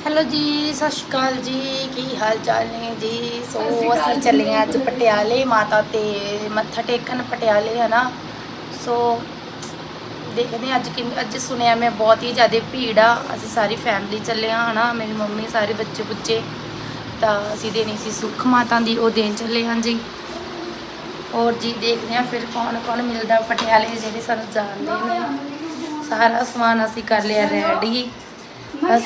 Hello ਜੀ ਸਤਿ ਸ਼੍ਰੀ ਅਕਾਲ ਜੀ। ਕੀ ਹਾਲ ਚਾਲ ਨੇ ਜੀ? ਸੋ ਅਸੀਂ ਚੱਲੇ ਹਾਂ ਅੱਜ ਪਟਿਆਲੇ ਮਾਤਾ ਤੇ ਮੱਥਾ ਟੇਕਣ ਪਟਿਆਲੇ ਹੈ ਨਾ? ਸੋ ਦੇਖਦੇ ਹਾਂ ਅੱਜ ਕਿ ਅੱਜ ਸੁਣਿਆ ਮੈਂ ਬਹੁਤ ਹੀ ਜ਼ਿਆਦਾ ਭੀੜ ਆ। ਅਸੀਂ ਸਾਰੀ ਫੈਮਿਲੀ ਚੱਲੇ ਹਾਂ ਹਨਾ ਮੇਰੀ ਮੰਮੀ ਸਾਰੇ ਬੱਚੇ ਬੁੱਚੇ। ਤਾਂ ਅਸੀਂ ਦੇਣੀ ਸੀ ਸੁੱਖ ਮਾਤਾ ਦੀ ਉਹ ਦੇਣ ਚੱਲੇ ਹਾਂ ਜੀ। ਔਰ ਜੀ ਦੇਖਦੇ ਹਾਂ ਫਿਰ ਕੌਣ ਕੌਣ ਮਿਲਦਾ ਪਟਿਆਲੇ ਜਿਹੜੇ ਸਾਨੂੰ ਜਾਣਦੇ ਨੇ। ਸਾਰਾ ਸਮਾਨ ਅਸੀਂ ਕਰ ਲਿਆ ਰੈਡੀ ਬਸ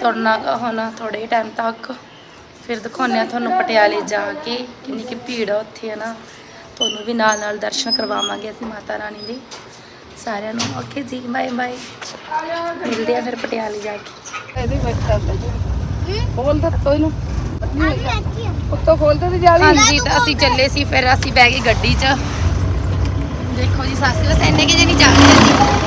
ਤੁਰਨਾ ਹੁਣ ਥੋੜੇ ਟਾਈਮ ਤੱਕ। ਫਿਰ ਦਿਖਾਉਂਦੇ ਆ ਤੁਹਾਨੂੰ ਪਟਿਆਲੇ ਜਾ ਕੇ ਕਿੰਨੀ ਕਿ ਭੀੜ ਆ ਉੱਥੇ ਹੈ ਨਾ ਤੁਹਾਨੂੰ ਵੀ ਨਾਲ ਨਾਲ ਦਰਸ਼ਨ ਕਰਵਾਵਾਂਗੇ ਅਸੀਂ ਮਾਤਾ ਰਾਣੀ ਦੇ। ਸਾਰਿਆਂ ਨੂੰ। ਓਕੇ ਜੀ ਬਾਏ ਬਾਏ ਮਿਲਦੇ ਆ ਫਿਰ ਪਟਿਆਲੇ ਜਾ ਕੇ। ਇਹਦੇ ਵਿੱਚ ਚੱਲਦਾ ਖੋਲ ਦੇ ਕੋਈ ਨੂੰ ਉੱਤੋਂ ਖੋਲ ਦੇ ਤੇ ਜਾ ਹਾਂਜੀ ਤਾਂ ਅਸੀਂ ਚੱਲੇ ਸੀ ਫਿਰ ਅਸੀਂ ਬਹਿ ਗਏ ਗੱਡੀ 'ਚ। ਦੇਖੋ ਜੀ ਸਾਸੀ ਬਸ ਇੰਨੇ ਕਿ ਜੇ ਨਹੀਂ ਜਾਂਦੇ ਸੀ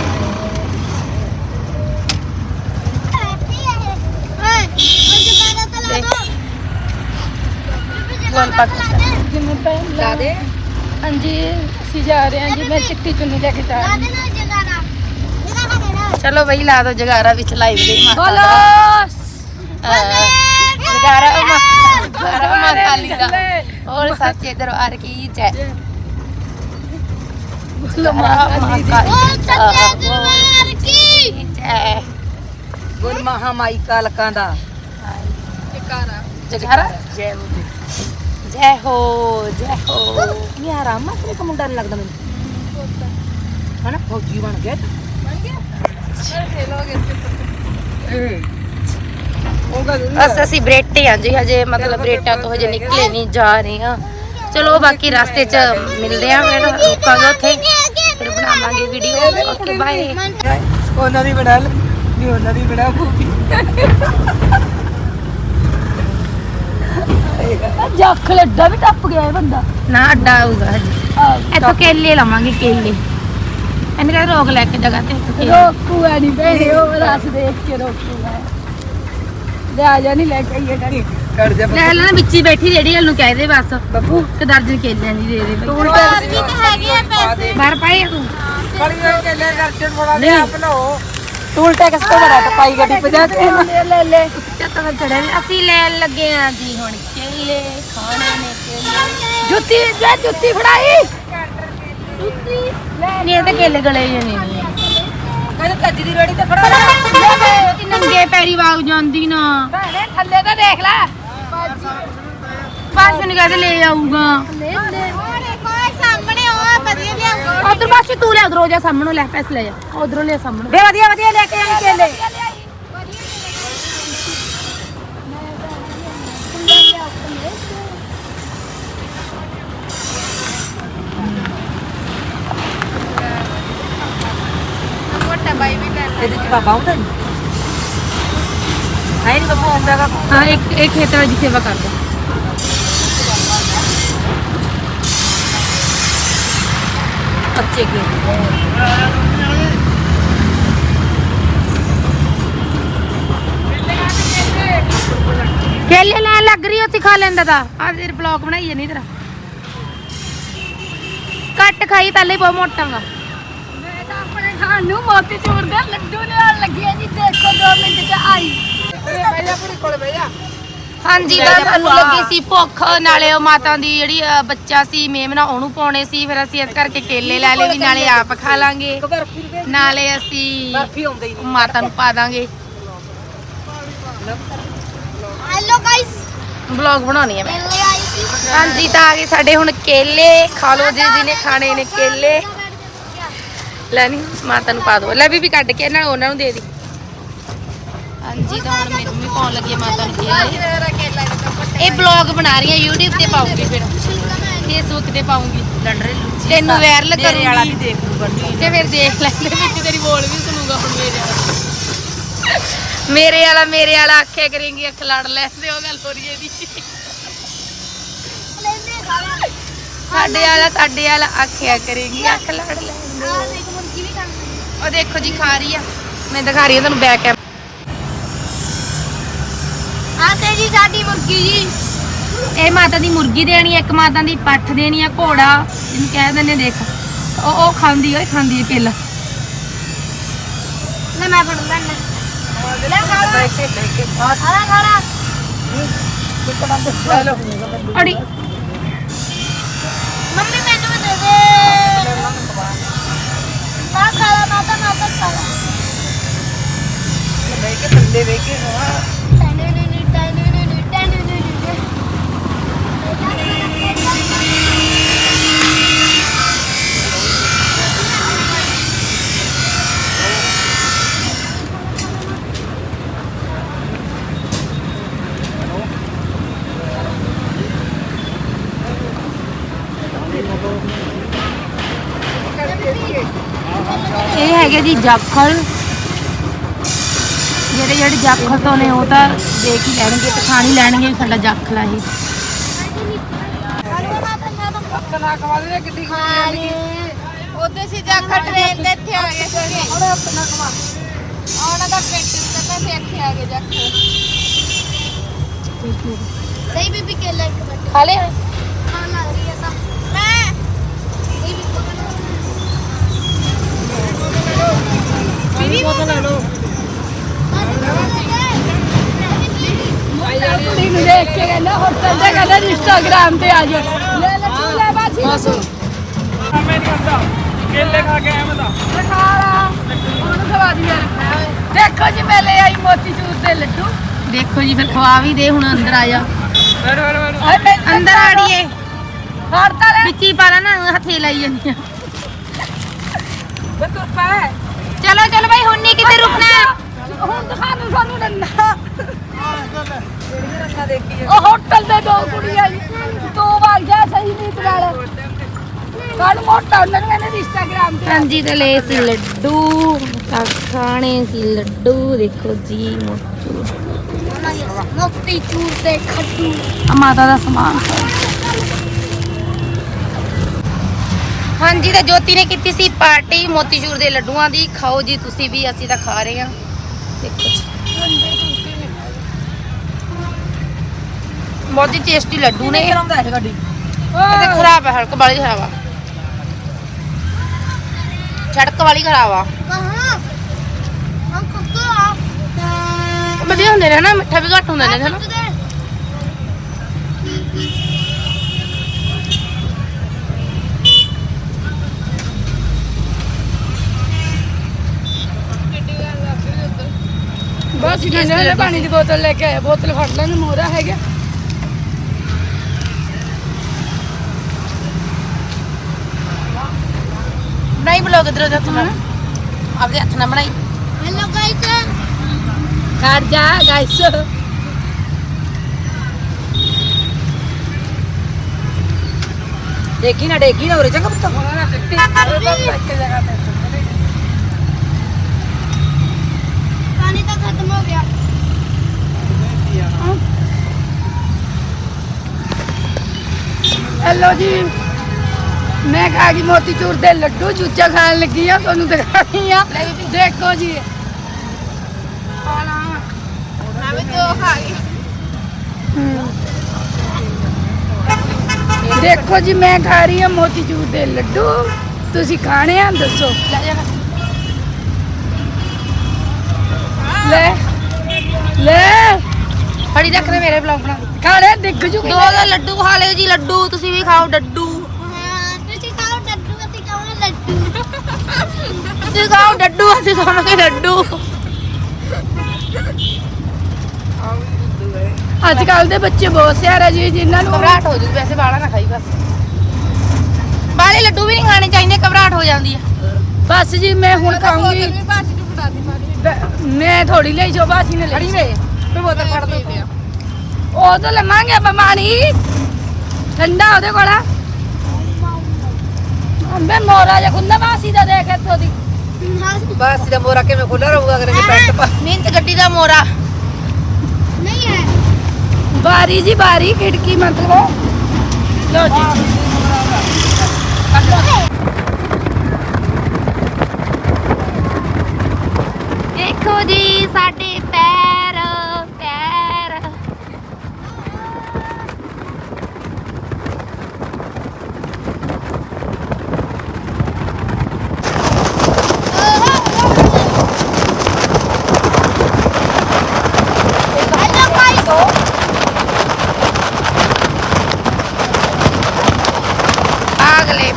ਬੋਲ ਪਾ ਜਿੰਨੇ ਟਾਈਮ ਲਾ ਦੇ ਹਾਂਜੀ ਅਸੀਂ ਜਾ ਰਹੇ ਹਾਂ ਜੀ ਮੈਂ ਚਿੱਟੀ ਚੁੰਨੀ ਲੈ ਕੇ ਜਾ ਰਹੀ ਹਾਂ। ਚਲੋ ਬਈ ਲਾ ਦੋ ਜਗਾਰਾ ਵਿੱਚ ਲਾਈਵ ਦੇ ਮਾਤਾ ਬੋਲੋ। ਦਾ। ਅਹ, ਜਗਾਰਾ ਮਾ ਜਗਾਰਾ ਮਾ ਕਾਲੀ ਦਾ। ਔਰ ਸੱਚੇ ਦਰਬਾਰ ਕੀ ਜੈ। ਬੋਲੋ ਜਗਾਰਾ ਮਾ ਕਾਲੀ ਕੀ? ਕੀ ਜੈ? ਗੁਰ ਮਹਾਮਾਈ ਕਾਲਕਾਂ ਦਾ। ਜਗਾਰਾ ਜੈ ਹੋ ਜੈ ਹੋ ਜੈ ਹੋ ਨਹੀਂ ਆਰਾਮ ਮਾਸਰੇ ਕਾ ਮੁੰਡਾ ਨੀ ਲੱਗਦਾ ਮੈਨੂੰ ਹਨਾ ਫੌਜੀ ਬਣ ਗਿਆ ਉਹ ਗੱਲ ਬਸ ਅਸੀਂ ਬਰੇਟੇ ਹਾਂ ਜੀ ਹਜੇ ਮਤਲਬ ਬਰੇਟਾ ਤੋਂ ਹਜੇ ਨਿਕਲੇ ਨਹੀਂ ਜਾ ਰਹੇ ਹਾਂ ਚਲੋ ਬਾਕੀ ਰਸਤੇ 'ਚ ਮਿਲਦੇ ਆ ਫਿਰ ਰੁਕਾਂਗੇ ਉੱਥੇ ਫਿਰ ਬਣਾਵਾਂਗੇ ਵੀਡੀਓ ਓਕੇ ਬਾਏ ਉਹਨਾਂ ਦੀ ਬਣਾ ਲੈ ਨਹੀਂ ਉਹਨਾਂ ਦੀ ਬਣਾ ਭੂਪੀ ਜੱਖ ਲੱਡਾ ਵੀ ਟੱਪ ਗਿਆ ਇਹ ਬੰਦਾ। ਨਾ ਅੱਡਾ ਆਊਗਾ ਹਜੇ। ਇੱਥੋਂ ਕੇਲੇ ਲਵਾਂਗੇ ਕੇਲੇ। ਇਹਨੇ ਕਹਿੰਦਾ ਰੋਕ ਲੈ ਕੇ ਜਗ੍ਹਾ ਤੇ ਇੱਥੋਂ ਕੇਲੇ। ਰੋਕੂ ਐ ਨਹੀਂ ਭੈਣੇ ਉਹ ਰਸ ਦੇਖ ਕੇ ਰੋਕੂ ਐ ਲੈ ਆ ਜਾ ਨਹੀਂ ਲੈ ਕੇ ਆਈਏ ਡਰੀ ਕਰ ਜਾ ਲੈ ਲੈਣਾ ਵਿੱਚ ਹੀ ਬੈਠੀ ਜਿਹੜੀ ਨੂੰ ਕਹਿ ਦੇ ਬਸ। ਬੱਬੂ। ਕਿ ਦਰਜਨ ਕੇਲਿਆਂ ਦੀ ਦੇ ਦੇ ਬਈ। ਤੂੰ ਹੈਗੇ ਆ ਪੈਸੇ। ਬਾਹਰ ਪਾਏ ਤੂੰ? ਬੜੀ ਹੋਈ ਕੇ ਲੈ ਦਰਸ਼ਨ ਬਣਾ ਦੇ ਆਪ ਲਓ। ਟੂਲ ਟੈਕਸ ਤੋਂ ਬੜਾ ਟਪਾਈ ਗੱਡੀ 50 ਤੇ ਲੈ ਲੈ ਲੈ। ਚੱਤਾਂ ਚੜੇ ਅਸੀਂ ਲੈਣ ਲੱਗੇ ਆ ਜੀ ਹੁਣ। ਕੇਲੇ ਖਾਣੇ ਨੇ। ਕੇਲੇ ਜੁੱਤੀ ਲੈ ਜੁੱਤੀ ਫੜਾਈ। ਨਹੀਂ ਇਹ ਤਾਂ ਕੇਲੇ ਗਲੇ ਜਿਹੇ ਨਹੀਂ ਕਹਿੰਦਾ ਕੱਜ ਦੀ ਰੋੜੀ ਤੇ ਖੜਾ ਨੰਗੇ ਪੈਰੀ ਵਾਗ ਜਾਂਦੀ ਨਾ। ਭੈਣੇ ਥੱਲੇ ਤਾਂ ਦੇਖ ਲੈ। ਬਾਅਦ ਮੈਨੂੰ ਕਹਿੰਦੇ ਲੈ ਆਊਗਾ। ਕੋਈ ਸਾਹਮਣੇ ਉਹ ਵਧੀਆ ਲਿਆਉਂਗਾ ਉਧਰ ਬਾਸ਼ੀ ਤੂੰ ਲੈ ਉਧਰੋਂ ਜਾ ਸਾਹਮਣੋਂ ਲੈ ਪੈਸੇ ਲੈ ਜਾ। ਉਧਰੋਂ ਲੈ ਸਾਹਮਣੋਂ। ਵੇ ਵਧੀਆ ਵਧੀਆ ਲੈ ਕੇ ਆਈ ਕੇਲੇ ਮੋਟਾ ਬਾਈ ਵੀ ਲੈ ਇਹਦੇ ਚ ਬਾਬਾ ਹੁੰਦਾ ਨਹੀਂ ਹੈ ਨਹੀਂ ਬੱਬੂ ਆਉਂਦਾ ਗਾ ਹਾਂ ਇੱਕ ਇੱਕ ਖੇਤਰ ਦੀ ਸੇਵਾ ਕਰਦਾ। ਅੱਛੇ ਕੇ ਕੇਲੇ ਲੈਣ ਲੱਗ ਰਹੀ ਉੱਥੇ ਖਾ ਲੈਂਦਾ ਤਾਂ। ਆ ਤੇਰੇ ਬਲੌਗ ਬਣਾਈ ਜਾਨੀ ਤੇਰਾ। ਕੱਟ ਖਾਈ ਪਹਿਲੇ ਬਹੁਤ ਮੋਟਾਂਗਾ ਤਾਂ ਆਪਣੇ ਖਾਣ ਨੂੰ ਮੋਤੀ ਚੂਰ ਦੇ ਲੱਡੂ ਲਿਆਉਣ ਲੱਗੀ ਆ ਜੀ ਦੇਖੋ 2 ਮਿੰਟ ਚ ਆਈ। ਬਈਆ ਪੂਰੀ ਕੋਲ ਬਈਆ ਹਾਂਜੀ ਬਸ ਸਾਨੂੰ ਲੱਗੀ ਸੀ ਭੁੱਖ ਨਾਲੇ ਉਹ ਮਾਤਾ ਦੀ ਜਿਹੜੀ ਅ, ਬੱਚਾ ਸੀ ਮੇਮਨਾ ਉਹਨੂੰ ਪਾਉਣੇ ਸੀ ਫਿਰ ਅਸੀਂ ਇਸ ਕਰਕੇ ਕੇਲੇ ਲੈ ਲਏ ਵੀ ਨਾਲੇ ਆਪ ਖਾ ਲਾਂਗੇ। ਬਰਫੀ ਦੇ ਨਾਲੇ ਅਸੀਂ ਆਉਂਦਾ ਹੀ ਮਾਤਾ ਨੂੰ ਪਾ ਦਾਂਗੇ। ਹੈਲੋ ਗਾਇਸ ਬਲੌਗ ਬਣਾਉਣੀ ਹੈ ਮੈਂ। ਮਿਲਨੇ ਆਈ ਸੀ ਹਾਂਜੀ ਤਾਂ ਆ ਗਏ ਸਾਡੇ ਹੁਣ ਕੇਲੇ। ਖਾ ਲਓ ਜੀ ਜਿਹਨੇ ਖਾਣੇ ਨੇ ਕੇਲੇ। ਲੈ ਨੀ ਮਾਤਾ ਨੂੰ ਪਾ ਦੋ। ਲੈ ਵੀ ਵੀ ਕੱਢ ਕੇ ਨਾਲ ਉਹਨਾਂ ਨੂੰ ਦੇ ਦੀ। ਹਾਂਜੀ ਤਾਂ ਹੁਣ ਮੇਰੀ ਮੰਮੀ ਪਾਉਣ ਲੱਗੀ ਹੈ ਮਾਤਾ ਨੂੰ ਦਾ ਇਹ ਬਲੌਗ ਬਣਾ ਰਹੀ ਹਾਂ YouTube ਤੇ ਪਾਉਂਗੀ ਫਿਰ। ਫੇਸਬੁੱਕ ਤੇ ਪਾਉਂਗੀ ਤੈਨੂੰ ਵਾਇਰਲ ਮੇਰੇ ਵਾਲਾ ਵੀ ਕਰੂੰਗੀ ਦੇਖ ਲੂ ਬੰਦੀ ਤੇ ਫਿਰ ਦੇਖ। ਲੈਂਦੇ ਵਿੱਚ ਤੇਰੀ ਬੋਲ ਵੀ ਸੁਣੂਗਾ ਹੁਣ ਮੇਰੇ ਵਾਲਾ। ਮੇਰੇ ਵਾਲਾ ਮੇਰੇ ਵਾਲਾ ਆਖਿਆ ਕਰੇਂਗੀ ਅੱਖ ਲੜ ਲੈਂਦੇ ਉਹ ਗੱਲ ਹੋ ਰਹੀ ਹੈ ਦੀ ਲੈਂਦੇ ਖਾਣਾ ਸਾਡੇ ਵਾਲਾ ਸਾਡੇ ਵਾਲਾ ਆਖਿਆ ਕਰੇਂਗੀ ਅੱਖ ਲੜ ਲੈਂਦੇ ਆ ਦੇਖ ਮੁਰਗੀ ਵੀ ਖਾਂਦੀ ਉਹ ਦੇਖੋ ਜੀ ਖਾ ਰਹੀ ਆ। ਮੈਂ ਦਿਖਾ ਰਹੀ ਹਾਂ ਤੁਹਾਨੂੰ ਬੈਕ ਕੈਮ ਆ ਤੇ ਜੀ ਸਾਡੀ ਮੁਰਗੀ ਜੀ। ਇਹ ਮਾਤਾ ਦੀ ਮੁਰਗੀ ਦੇਣੀ ਇੱਕ ਮਾਤਾ ਦੀ ਪੱਠ ਦੇਣੀ ਆ ਘੋੜਾ ਇਹਨੂੰ ਕਹਿ ਦਿੰਦੇ ਦੇਖ। ਉਹ ਉਹ ਖਾਂਦੀ ਓਏ ਖਾਂਦੀ ਕਿੱਲ ਲੈ ਮੈਂ ਫੜ ਲੈਣਾ। ਲੈ ਖਾ। ਖਾਣਾ ਖਾਣਾ ਲੈ ਅੜੀ। ਨਾ ਖਾਲਾ ਮਾਤਾ ਮਾਤਾ ਖਾਲਾ। ਲੈ ਕੇ ਥੱਲੇ ਵੇਖ ਕੇ ਨਵਾ ਇਹ ਹੈਗੇ ਜੀ ਜਾਖਲ, ਜਿਹੜੇ ਜਿਹੜੇ ਜਾਖਲ ਤੋਂ ਨੇ, ਉਹ ਤਾਂ ਦੇਖ ਹੀ ਲੈਣਗੇ, ਪਛਾਣ ਹੀ ਲੈਣਗੇ ਵੀ ਸਾਡਾ ਜਾਖਲ ਆ ਇਹ। ਨਾ ਕਮਾ ਦੇ ਕਿੱਡੀ ਉਹਦੇ ਸੀ ਜਾਖਾ ਟ੍ਰੇਨ ਤੇ ਇੱਥੇ ਆ ਗਏ ਸੀਗੇ ਉਹਨੇ ਆਪਣਾ ਕਮਾ ਉਹਨਾਂ ਦਾ ਪੇਟ ਕਰਨਾ ਸੀ ਇੱਥੇ ਆ ਗਏ ਜਾਖਾ ਸਹੀ ਬੀਬੀ ਕੇਲਾ ਇੱਕ ਮਿੰਟ ਖਾ ਲਿਆ ਖਾਣ ਲੱਗ ਰਹੀ ਹੈ ਤਾਂ। ਮੈਂ ਇਹ ਵੀ ਬੀਬੀ ਬੋਤਲ ਲੈ ਲਓ। ਕੁੜੀ ਨੂੰ ਦੇਖ ਕੇ ਕਹਿੰਦਾ ਹੋਟਲ ਤੇ ਕਹਿੰਦਾ ਇੰਸਟਾਗ੍ਰਾਮ ਤੇ ਆ ਜਾ ਲੈ ਲੈ ਤੂੰ ਲੈ ਬਾਸੀ। ਬਸ। ਮੈਂ ਨਹੀਂ ਹੁੰਦਾ ਕੇਲੇ ਖਾ ਕੇ ਆਇਆ ਮੈਂ ਤਾਂ। ਖਾਲਾ ਉਹਨੂੰ ਖਵਾ ਦੀ ਯਾਰ। ਦੇਖੋ ਜੀ ਮੈਂ ਲੈ ਆਈ ਮੋਤੀ ਚੂਰ ਦੇ ਲੱਡੂ। ਦੇਖੋ ਜੀ ਫਿਰ ਖਵਾ ਵੀ ਦੇ ਹੁਣ ਅੰਦਰ ਆ ਜਾ। ਅੰਦਰ ਆੜੀਏ ਹੜਤਾ ਲੈ ਵਿੱਚੀ ਪਾ ਲਾ ਨਾ ਹੱਥੇ ਲਾਈ ਜਾਂਦੀ ਆ। ਵੇ ਤੁਰ ਪੈ ਚਲੋ ਚਲੋ ਭਾਈ ਹੁਣ ਨਹੀਂ ਕਿਤੇ ਰੁਕਣਾ। ਹੁਣ ਦਿਖਾ ਨੂੰ ਸਾਨੂੰ ਨੰਨਾ ਕਿਹੜੀਆਂ ਰੰਗਾਂ ਦੇਖੀ ਉਹ ਹੋਟਲ ਦੇ ਦੋ ਕੁੜੀਆਂ ਜੀ। ਤੂੰ ਵਗ ਜਾ ਸਹੀ ਨੀਤ ਨਾਲ। ਕੱਲ ਮੋਟਾ ਉਹਨਾਂ ਨੂੰ ਕਹਿੰਦੇ ਇੰਸਟਾਗ੍ਰਾਮ ਤੇ ਹਾਂਜੀ ਤੇ ਲੈ ਸੀ ਲੱਡੂ ਖਾਣੇ ਸੀ ਲੱਡੂ ਦੇਖੋ ਜੀ ਮੋਚੂ ਮੁਕਤੀ ਚੂਰ ਤੇ ਖੱਟੂ ਆ ਮਾਤਾ ਦਾ ਸਮਾਨ। ਹਾਂਜੀ ਤਾਂ ਜੋਤੀ ਨੇ ਕੀਤੀ ਸੀ ਪਾਰਟੀ ਮੋਤੀਚੂਰ ਦੇ ਲੱਡੂਆਂ ਦੀ। ਖਾਓ ਜੀ ਤੁਸੀਂ ਵੀ ਅਸੀਂ ਤਾਂ ਖਾ ਰਹੇ ਹਾਂ। ਦੇਖੋ ਜੀ। ਬਹੁਤ ਹੀ ਟੇਸਟੀ ਲੱਡੂ ਨੇ। ਹੈ ਗੱਡੀ ਤੇ ਖਰਾਬ ਹੈ ਹਲਕ ਵਾਲੀ ਖਰਾਬ ਆ। ਛੜਕ ਵਾਲੀ ਖਰਾਬ ਆ। ਵਧੀਆ ਹੁੰਦੇ ਨੇ ਨਾ ਮਿੱਠਾ ਵੀ ਘੱਟ ਹੁੰਦਾ ਨੇ ਹਨਾ। ਬਸ ਠੰਡੇ ਵਾਲੇ ਪਾਣੀ ਦੀ ਬੋਤਲ ਲੈ ਕੇ ਆਇਆ ਬੋਤਲ ਫੜ ਲੈਣ ਮੋਰਾ ਹੈਗਾ ਬਣਾਈ ਬਲੌਗ ਇਧਰ ਹੱਥ ਨਾਲ ਆਪਦੇ ਹੱਥ ਨਾਲ ਬਣਾਈ ਹੈਲੋ ਗਾਇਸ ਖੜ ਜਾ ਗਾਇਸ ਦੇਖੀ ਨਾ ਦੇਖੀ ਨਾ ਉਰੇ ਚੰਗਾ ਪੁੱਤ ਪਾਣੀ ਤਾਂ ਖਤਮ ਹੋ। ਗਿਆ ਹੈਲੋ ਜੀ। ਮੈਂ ਖਾ ਗਈ ਮੋਤੀ ਚੂਰ ਦੇ ਲੱਡੂ ਚੂਚਾ ਖਾਣ ਲੱਗੀ ਆ ਤੁਹਾਨੂੰ ਦਿਖਾਣੀ ਆ। ਦੇਖੋ ਜੀ। ਮੈਂ ਵੀ ਦੋ ਖਾ ਗਈ। ਦੇਖੋ ਜੀ ਮੈਂ ਖਾ ਰਹੀ ਹਾਂ ਮੋਤੀ ਚੂਰ ਦੇ ਲੱਡੂ। ਤੁਸੀਂ ਖਾਣੇ ਆ ਦੱਸੋ। ਲੈ ਲੈ। ਫੜੀ ਰੱਖ ਦੇ ਮੇਰੇ ਬਲੌਗ ਬਣਾ ਖਾਣੇ ਦਿਖ ਜੂ ਦੋ ਦੋ ਲੱਡੂ ਖਾ ਲਿਓ ਜੀ ਲੱਡੂ ਤੁਸੀਂ ਵੀ ਖਾਓ ਡੱਡੂ। ਹਾਂ ਤੁਸੀਂ ਖਾਓ ਡੱਡੂ ਅਤੇ ਖਾਓ ਲੱਡੂ। ਤੁਸੀਂ ਖਾਓ ਡੱਡੂ ਅਸੀਂ ਖਾਵਾਂਗੇ ਲੱਡੂ। ਅੱਜ ਕੱਲ ਦੇ ਬੱਚੇ ਬਹੁਤ ਸਿਆਰਾ ਜੀ ਜਿਨ੍ਹਾਂ ਨੂੰ ਘਬਰਾਹਟ ਹੋ ਜੂ ਵੈਸੇ ਬਾਲਾ ਨਾ ਖਾਈ ਬਸ। ਬਾਲੇ ਲੱਡੂ ਵੀ ਨਹੀਂ ਖਾਣੇ ਚਾਹੀਦੇ ਘਬਰਾਹਟ ਹੋ ਜਾਂਦੀ ਆ। ਬਸ ਜੀ ਮੈਂ ਹੁਣ ਨੂੰ ਦੇ ਬ- ਮੈਂ ਥੋੜੀ ਲਈ ਸ਼ੋਭਾ ਸੀ ਨੇ ਲਈ ਵੇ। ਤੇ ਬੋਤਲ ਫੜ ਦੋ। ਉਹ ਤਾਂ ਲਵਾਂਗੇ ਬਿਮਾਰੀ ਠੰਡਾ ਉਹਦੇ ਕੋਲ ਅੰਬੇ ਮੋਰਾ ਜਿਹਾ ਖੁੱਲਾ ਬਾਸੀ ਦਾ ਦੇਖ ਇੱਥੋਂ ਦੀ। ਬਸ ਇਹਦਾ ਮੋਰਾ ਕਿਵੇਂ ਖੁੱਲਾ ਰਹੂਗਾ ਅਗਰ ਇਹ ਪੈਂਟ ਪਾ ਮਿਹਨਤ ਗੱਡੀ ਦਾ ਮੋਰਾ। ਨਹੀਂ ਹੈ। ਬਾਰੀ ਜੀ ਬਾਰੀ ਖਿੜਕੀ ਮਤਲਬ। ਲੋ ਜੀ। ਦੇਖੋ ਜੀ ਸਾਡੇ ਪੈਰ ਪੈਰ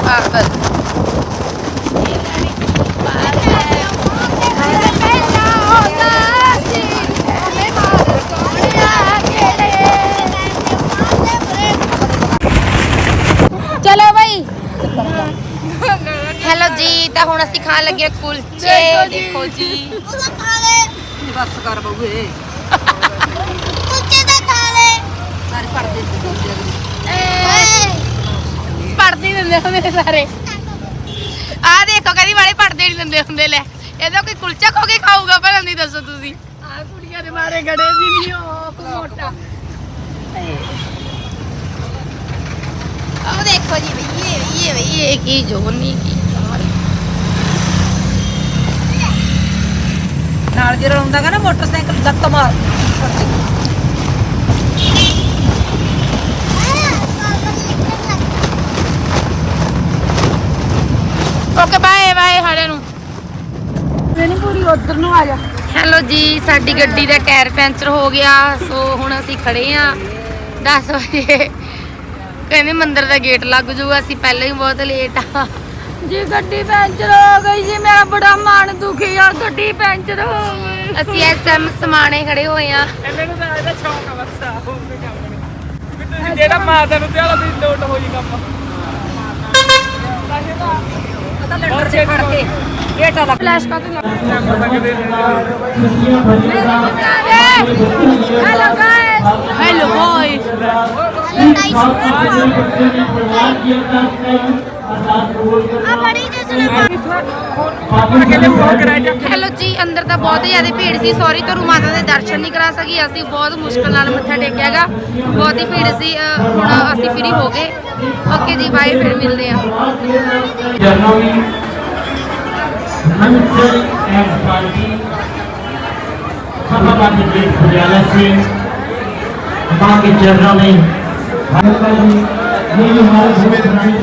ਪਾਗਲ ਚਲੋ ਬਈ ਹੈਲੋ ਜੀ ਤਾਂ ਹੁਣ ਅਸੀਂ ਖਾਣ ਲੱਗੇ ਹਾਂ ਕੁਲਚੇ। ਦੇਖੋ ਜੀ। ਬਸ ਕਰ ਬਹੂਏ। ਸਾਰੇ ਪੜਦੇ ਪੜਦੇ ਦਿੰਦੇ ਹੁੰਦੇ ਸਾਰੇ। ਆ ਦੇਖੋ ਕਦੀ ਵਾਲੇ ਪੜਦੇ ਨਹੀਂ ਦਿੰਦੇ ਹੁੰਦੇ ਲੈ। ਇਹਦਾ ਕੋਈ ਕੁਲਚਾ ਖੋ ਕੇ ਖਾਊਗਾ ਭਲਾਂ ਦੀ ਦੱਸੋ ਤੁਸੀਂ। ਆ ਕੁੜੀਆਂ ਦੇ ਮਾਰੇ ਗੜੇ ਵੀ ਨਹੀਂ ਉਹ ਮੋਟਾ। ਉਹ ਦੇਖੋ ਜੀ ਬਈ ਇਹ ਇਹ ਬਈ ਇਹ ਕੀ ਜੋਨੀ ਕੀ ਨਾਲ ਜਿਹੜਾ ਹੁੰਦਾਗਾ ਨਾ ਮੋਟਰਸਾਈਕਲ ਲੱਤ ਮਾਰ। ਓਕੇ ਬਾਏ ਬਾਏ ਹਾੜੇ ਨੂੰ। ਨਹੀਂ ਪੂਰੀ ਉਧਰ ਨੂੰ ਆ ਜਾ। ਹੈਲੋ ਜੀ ਸਾਡੀ ਗੱਡੀ ਦਾ ਟਾਇਰ ਪੈਂਚਰ ਹੋ ਗਿਆ ਸੋ ਹੁਣ ਅਸੀਂ ਖੜੇ ਆ। 10 ਵਜੇ। ਕਹਿੰਦੇ ਮੰਦਿਰ ਦਾ ਗੇਟ ਲੱਗ ਜੂਗਾ ਅਸੀਂ ਪਹਿਲਾਂ ਹੀ ਬਹੁਤ ਲੇਟ ਆ। ਜੀ ਗੱਡੀ ਪੈਂਚਰ ਹੋ ਗਈ ਜੀ ਮੇਰਾ ਬੜਾ ਮਨ ਦੁਖੀ ਆ ਗੱਡੀ ਪੈਂਚਰ ਹੋ ਗਈ। ਅਸੀਂ ਇਸ ਟਾਈਮ ਸਮਾਣੇ ਖੜੇ ਹੋਏ ਆ। ਇਹਨਾਂ ਨੂੰ ਤਾਂ ਇਹਦਾ ਸ਼ੌਕ ਆ ਬਸ ਆਹੋ ਵੀ ਕੰਮ ਨੇ ਵੀ ਤੁਸੀਂ ਜਿਹੜਾ ਮਾਤਾ ਨੂੰ ਤੇ ਵਾਲਾ ਵੀ ਲੋਟ ਹੋ ਜੀ ਕੰਮ। ਪਤਾ ਲੈਂਟਰ ਜੇ ਕਰਕੇ ਗੇਟ ਵਾਲਾ ਫਲੈਸ਼ ਕਾ ਤੂੰ ਹੈਲੋ ਗਾਇਸ ਹੈਲੋ ਬੋਏ ਆ ਬੜੀ ਜਿਸਨੇ ਕਹਿੰਦੇ ਫੋਨ ਕਰਾਇਆ ਜਾ ਹੈਲੋ ਜੀ, ਅੰਦਰ ਤਾਂ ਬਹੁਤ ਜ਼ਿਆਦਾ ਭੀੜ ਸੀ। ਸੌਰੀ ਤੁਹਾਨੂੰ ਮਾਤਾ ਦੇ ਦਰਸ਼ਨ ਨਹੀਂ ਕਰਾ ਸਕੀ। ਅਸੀਂ ਬਹੁਤ ਮੁਸ਼ਕਲ ਨਾਲ ਮੱਥਾ ਟੇਕਿਆਗਾ ਬਹੁਤ ਹੀ ਭੀੜ ਸੀ। ਅਹ, ਹੁਣ ਅਸੀਂ ਫ੍ਰੀ ਹੋ ਗਏ। ਓਕੇ ਜੀ ਬਾਏ ਫਿਰ ਮਿਲਦੇ ਆ January Mansur and Party Sahabat di Pujala Singh Bagi Generali Bagi Ini harus berani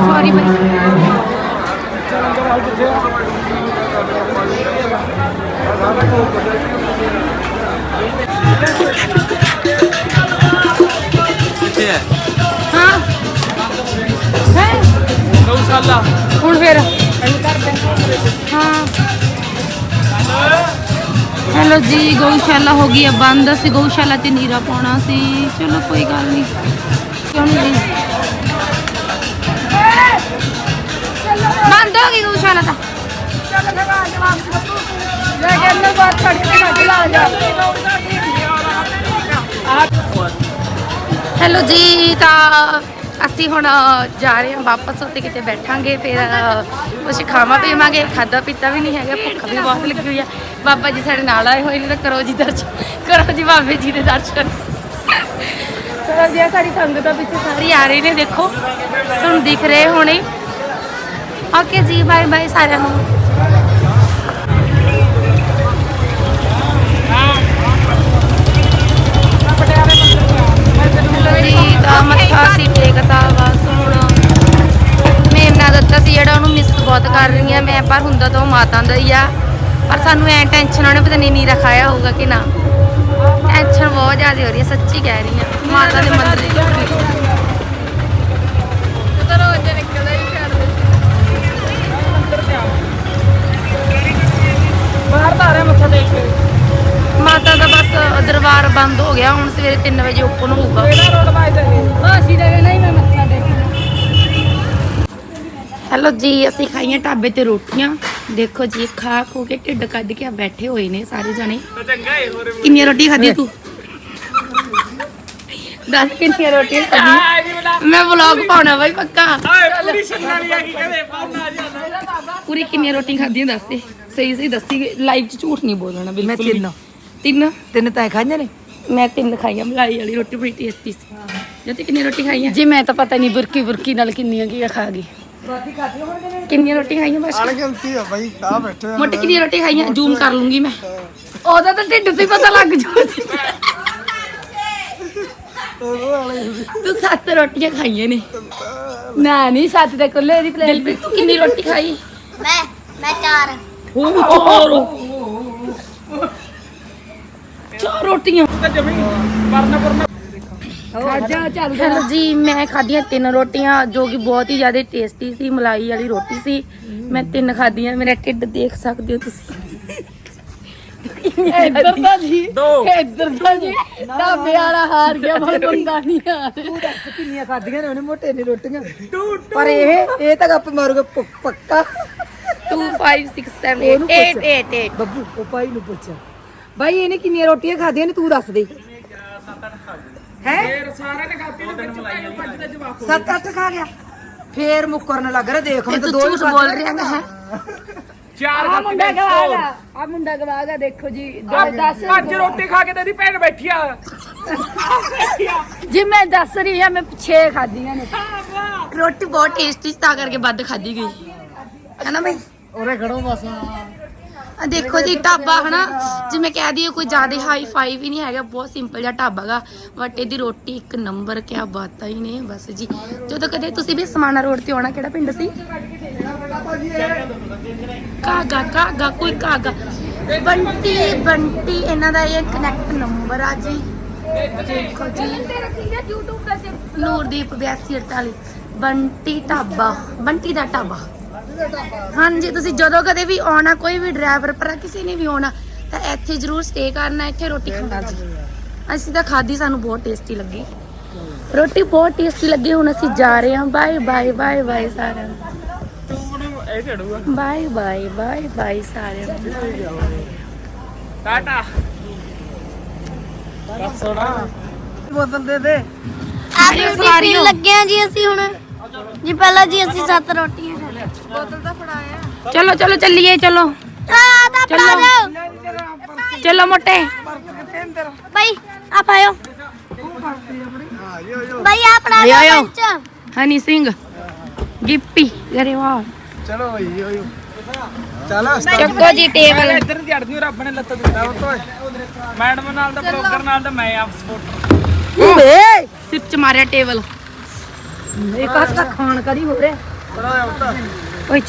Sorry, bhai. ਹਾਂ। ਹੈ। ਗਊਸ਼ਾਲਾ ਹੁਣ ਫਿਰ ਹਾਂ। ਹੈਲੋ ਜੀ ਗਊਸ਼ਾਲਾ ਹੋ ਗਈ ਆ ਬੰਦ ਅਸੀਂ ਗਊਸ਼ਾਲਾ ਤੇ ਨੀਰਾ ਪਾਉਣਾ ਸੀ। ਚਲੋ ਕੋਈ ਗੱਲ ਨਹੀਂ ਕਿਉਂ ਬੰਦ ਹੋ ਗਈ ਗਊਸ਼ਾਲਾ ਤਾਂ ਲੈ ਕੇ ਅੰਦਰ ਬਾਹਰ ਛੱਡ ਕੇ ਨਾ ਚਲਾ ਜਾ ਹੈਲੋ ਜੀ, ਤਾਂ ਅਸੀਂ ਹੁਣ ਜਾ ਰਹੇ ਹਾਂ ਵਾਪਸ ਉੱਤੇ ਕਿਤੇ ਬੈਠਾਂਗੇ, ਫਿਰ ਕੁਛ ਖਾਵਾਂ ਪੀਵਾਂਗੇ ਖਾਦਾ ਪੀਤਾ ਵੀ ਨਹੀਂ ਹੈਗਾ, ਭੁੱਖ ਵੀ ਬਹੁਤ ਲੱਗੀ ਹੋਈ ਆ। ਬਾਬਾ ਜੀ ਸਾਡੇ ਨਾਲ ਆਏ ਹੋਏ ਨੇ ਤਾਂ ਕਰੋ ਜੀ ਦਰਸ਼ਨ, ਕਰੋ ਜੀ ਬਾਬੇ ਜੀ ਦੇ ਦਰਸ਼ਨ। ਜੀ ਆਹ ਸਾਡੀ ਪਿੱਛੇ ਸਾਰੀ ਆ ਰਹੇ ਨੇ, ਦੇਖੋ, ਤੁਹਾਨੂੰ ਦਿਖ ਰਹੇ ਹੋਣੇ। ਓਕੇ ਜੀ ਬਾਏ ਬਾਏ ਸਾਰਿਆਂ ਨੂੰ। ਮੱਥਾ ਸੀ ਟੇਕਦਾ ਬਸ ਹੁਣ ਮੇਮਨਾ ਦਿੱਤਾ ਸੀ ਜਿਹੜਾ ਉਹਨੂੰ ਮਿਸ ਬਹੁਤ ਕਰ ਰਹੀ ਆ ਮੈਂ, ਪਰ ਹੁੰਦਾ ਤਾਂ ਉਹ ਮਾਤਾ ਦਾ ਹੀ ਆ। ਪਰ ਸਾਨੂੰ ਐ ਟੈਨਸ਼ਨ ਉਹਨੇ ਪਤਾ ਨਹੀਂ ਨੀਰਾ ਖਾਇਆ ਹੋਊਗਾ ਕਿ ਨਾ। ਟੈਨਸ਼ਨ ਬਹੁਤ ਜ਼ਿਆਦਾ ਹੋ ਰਹੀ ਹੈ ਸੱਚੀ ਕਹਿ ਰਹੀ ਆ ਮਾਤਾ ਦੇ ਮੰਦਰ ਦੀ ਬਾਹਰ ਤਾਂ ਆ ਰਿਹਾ ਮੱਥਾ ਟੇਕ ਕੇ ਮਾਤਾ ਦਾ ਬਸ ਦਰਬਾਰ ਬੰਦ ਹੋ ਗਿਆ ਹੁਣ ਸਵੇਰੇ 3 ਵਜੇ ਓਪਨ ਹੋਊਗਾ। ਕਿਹੜਾ ਰੋਡ ਬਾਈ ਤੇ ਅਸੀਂ ਤਾਂ ਨਹੀਂ ਮੈਂ ਹੈਲੋ ਜੀ ਅਸੀਂ ਖਾਈਆਂ ਢਾਬੇ ਤੇ ਰੋਟੀਆਂ। ਦੇਖੋ ਜੀ ਖਾ ਖੋ ਕੇ ਢਿੱਡ ਕੱਢ ਕੇ ਆ ਬੈਠੇ ਹੋਏ ਨੇ ਸਾਰੇ ਜਣੇ। ਤਾਂ ਚੰਗਾ ਏ ਹੋਰ ਕਿੰਨੀਆਂ ਰੋਟੀਆਂ ਖਾਧੀ ਤੂੰ? ਦੱਸ ਕਿੰਨੀਆਂ ਰੋਟੀਆਂ ਖਾਧੀ ਜੀ ਮੈਂ ਵਲੌਗ ਪਾਉਣਾ ਬਾਈ ਪੱਕਾ। ਪੂਰੀ ਛੰਨਾ ਨਹੀਂ ਆ ਕੀ ਕਹਿੰਦੇ ਪਾਉਣਾ ਆ ਜਾਣਾ। ਪੂਰੀ ਕਿੰਨੀਆਂ ਰੋਟੀਆਂ ਖਾਧੀਆਂ ਦੱਸ ਦੇ। ਸਹੀ ਸਹੀ ਦੱਸੀ ਲਾਈਵ 'ਚ ਝੂਠ ਨਹੀਂ ਬੋਲਣਾ ਬਿਲਕੁਲ ਮੈਂ। ਤਿੰਨ। ਤਿੰਨ? ਤਿੰਨ ਤਾਂ ਖਾਈਆਂ ਨੇ? ਮੈਂ ਤਿੰਨ ਖਾਈਆਂ ਮਲਾਈ ਵਾਲੀ ਰੋਟੀ ਬੜੀ ਟੇਸਟੀ ਸੀ। ਜੋਤੀ ਕਿੰਨੀ ਰੋਟੀ ਖਾਈਆਂ? ਜੀ ਮੈਂ ਤਾਂ ਪਤਾ ਨਹੀਂ ਬੁਰਕੀ ਬੁਰਕੀ ਨਾਲ ਕਿੰਨੀਆਂ ਕੀ ਖਾ ਗਈ। ਕਿੰਨੀਆਂ ਰੋਟੀ ਖਾਈਆਂ ਬਸ? ਅਣਗਿਣਤੀ ਆ ਬਾਈ ਆ ਬੈਠੇ ਆ ਮੋਟੀ ਕਿੰਨੀਆਂ ਰੋਟੀ ਖਾਈਆਂ? ਜ਼ੂਮ ਕਰ ਲੂੰਗੀ ਮੈਂ। ਉਹਦਾ ਤਾਂ ਢਿੱਡ ਤੇ ਹੀ ਪਤਾ ਲੱਗ ਜੂ ਤੂੰ ਸੱਤ ਰੋਟੀਆਂ ਖਾਈਆਂ ਨੇ। ਨਾ ਨਹੀਂ ਸੱਤ ਤੇ ਕੁੱਲੇ ਦੀ ਪਲੇਟ ਦਿਲਪ੍ਰੀਤ ਤੂੰ ਕਿੰਨੀ ਰੋਟੀ ਖਾਈ? ਮੈਂ ਮੈਂ ਚਾਰ। ਹੋ ਚਾਰ ਚਾਰ ਰੋਟੀਆਂ। ਤਾਂ ਜਮੀ ਪਰਨਾ ਪਰਨਾ ਖਾਜਾ ਚੱਲ ਚਲੋ ਜੀ ਮੈਂ ਖਾਧੀਆਂ ਤਿੰਨ ਰੋਟੀਆਂ ਜੋ ਕਿ ਬਹੁਤ ਹੀ ਜ਼ਿਆਦਾ ਟੇਸਟੀ ਸੀ ਮਲਾਈ ਵਾਲੀ ਰੋਟੀ ਸੀ। ਮੈਂ ਤਿੰਨ ਖਾਧੀਆਂ ਮੇਰਾ ਢਿੱਡ ਦੇਖ ਸਕਦੇ ਹੋ ਤੁਸੀਂ। ਇੱਧਰ ਦਾ। ਜੀ ਇੱਧਰ ਦਾ ਜੀ ਢਾਬੇ ਵਾਲਾ ਹਾਰ ਗਿਆ ਪਰ ਬੰਦਾ ਨਹੀਂ ਆ ਰਿਹਾ। ਕਿੰਨੀਆਂ ਖਾਧੀਆਂ ਨੇ ਉਹਨੇ ਮੋਟੇ ਨੇ ਰੋਟੀਆਂ? ਪਰ ਇਹ ਇਹ ਤਾਂ ਗੱਪ ਮਾਰੂਗਾ ਪੱਕਾ। 2 5 6 7 8 8 8 8 ਬੱਬੂ ਉਹ ਭਾਈ ਨੂੰ ਪੁੱਛ। ਬਾਈ ਇਹਨੇ ਕਿੰਨੀਆਂ ਰੋਟੀਆਂ ਖਾਧੀਆਂ ਨੇ ਤੂੰ ਦੱਸ ਦੇ। ਹੈ? ਫੇਰ ਸਾਰਿਆਂ ਨੇ ਖਾਧੀ ਨੇ ਵਿੱਚ ਤੈਨੂੰ ਪੰਜ ਦਾ ਜਵਾਬ ਸੱਤ ਅੱਠ ਖਾ ਗਿਆ। ਫੇਰ ਮੁੱਕਰਨ ਲੱਗ ਰਿਹਾ ਦੇਖ ਮੈਂ ਤਾਂ ਦੋ ਹੀ ਝੂਠ ਬੋਲ ਰਿਹਾ ਹੈ ਆ ਮੁੰਡਾ ਗਵਾਗਾ ਆ ਮੁੰਡਾ ਗਵਾਗਾ ਦੇਖੋ ਜੀ 10 ਅੱਜ ਰੋਟੀ ਖਾ ਕੇ ਤੇਰੀ ਭੈਣ ਬੈਠੀ ਆ। ਜੀ ਮੈਂ ਦੱਸ ਰਹੀ ਹਾਂ ਮੈਂ 6 ਖਾਧੀਆਂ ਨੇ। ਰੋਟੀ ਬਹੁਤ ਟੇਸਟੀ ਸੀ ਤਾਂ ਕਰਕੇ ਵੱਧ ਖਾਧੀ ਗਈ। ਹੈ ਨਾ ਬਈ? ਉਰੇ ਖੜੋ ਬਸ। ਆ ਦੇਖੋ ਜੀ ਢਾਬਾ ਹਨਾ ਜਿਵੇਂ ਕਹਿ ਦਈਏ ਕੋਈ ਜ਼ਿਆਦਾ ਹਾਈ ਫਾਈ ਵੀ ਨਹੀਂ ਹੈਗਾ ਬਹੁਤ ਸਿੰਪਲ ਜਿਹਾ ਢਾਬਾ ਗਾ। ਬਟ ਇਹਦੀ ਰੋਟੀ ਇੱਕ ਨੰਬਰ ਕਿਆ ਬਾਤਾਂ ਹੀ ਨੇ ਬਸ ਜੀ। ਜਦੋਂ ਕਦੇ ਤੁਸੀਂ ਵੀ ਸਮਾਣਾ ਰੋਡ ਤੇ ਆਉਣਾ ਕਿਹੜਾ ਪਿੰਡ ਸੀ? ਕਾਗਾ ਕਾਗਾ ਕੋਈ ਕਾਗਾ ਬੰਟੀ ਬੰਟੀ ਇਹਨਾਂ ਦਾ ਇਹ ਕਨੈਕਟ ਨੰਬਰ ਆ ਜੀ। ਦੇਖੋ ਜੀ। ਨੂਰਦੀਪ 8248 ਬੰਟੀ ਢਾਬਾ ਬੰਟੀ ਦਾ ਢਾਬਾ। ਹਾਂਜੀ ਤੁਸੀਂ ਜਦੋਂ ਕਦੇ ਵੀ ਆਉਣਾ ਕੋਈ ਵੀ ਡਰਾਈਵਰ ਪਰ ਕਿਸੇ ਨੇ ਵੀ ਆਉਣਾ ਤਾਂ ਇੱਥੇ ਜ਼ਰੂਰ ਸਟੇ ਕਰਨਾ ਇੱਥੇ ਰੋਟੀ ਖਾਣਾ ਜੀ। ਅਸੀਂ ਤਾਂ ਖਾਧੀ ਸਾਨੂੰ ਬਹੁਤ ਟੇਸਟੀ ਲੱਗੀ। ਰੋਟੀ ਬਹੁਤ ਟੇਸਟੀ ਲੱਗੀ ਹੁਣ ਅਸੀਂ ਜਾ ਰਹੇ ਹਾਂ। ਬਾਏ ਬਾਏ ਬਾਏ ਬਾਏ ਸਾਰਿਆਂ ਨੂੰ। ਇਹ ਝੜੂਗਾ ਬਾਏ ਬਾਏ ਬਾਏ ਬਾਏ ਸਾਰਿਆਂ ਨੂੰ। ਟਾਟਾ ਬੋਤਲ ਦੇ ਦੇ। ਆ। ਪੀਣ ਲੱਗੇ ਆ ਜੀ ਅਸੀਂ ਹੁਣ। ਜੀ ਪਹਿਲਾਂ ਜੀ ਅਸੀਂ ਸੱਤ ਚਲੋ ਚਲੋ ਚੱਲੀਏ ਚਲੋ। ਆ ਤਾਂ ਚਲੋ। ਪਾ ਦਿਓ। ਚਲੋ ਮੋਟੇ। ਬਈ ਆ ਪਾਇਓ ਬਈ ਆ ਪੜਾ ਆਇਓ, ਹਨੀ ਸਿੰਘ ਗਿੱਪੀ ਗਰੇਵਾਲ ਚਲੋ ਭਾਈ ਓਯੋ ਚੱਲ ਚੱਕੋ ਜੀ ਟੇਬਲ। ਇੱਧਰ ਦੀ ਅੜਦੀ ਰੱਬ ਨੇ ਲੱਤ ਦਿੱਤੀ। ਮੈਡਮ ਨਾਲ ਦਾ ਬਲੌਗਰ ਨਾਲ ਤਾਂ ਮੈਂ ਆਪ ਸਪੋਰਟ ਓਏ ਸਿਰ ਚ ਮਾਰਿਆ ਟੇਬਲ। ਇੱਕ ਹੱਥ ਦਾ ਖਾਣ ਕਰੀ ਹੋ ਰਿਹਾ। ਬੜਾ ਉੱਤਾ ਓਏ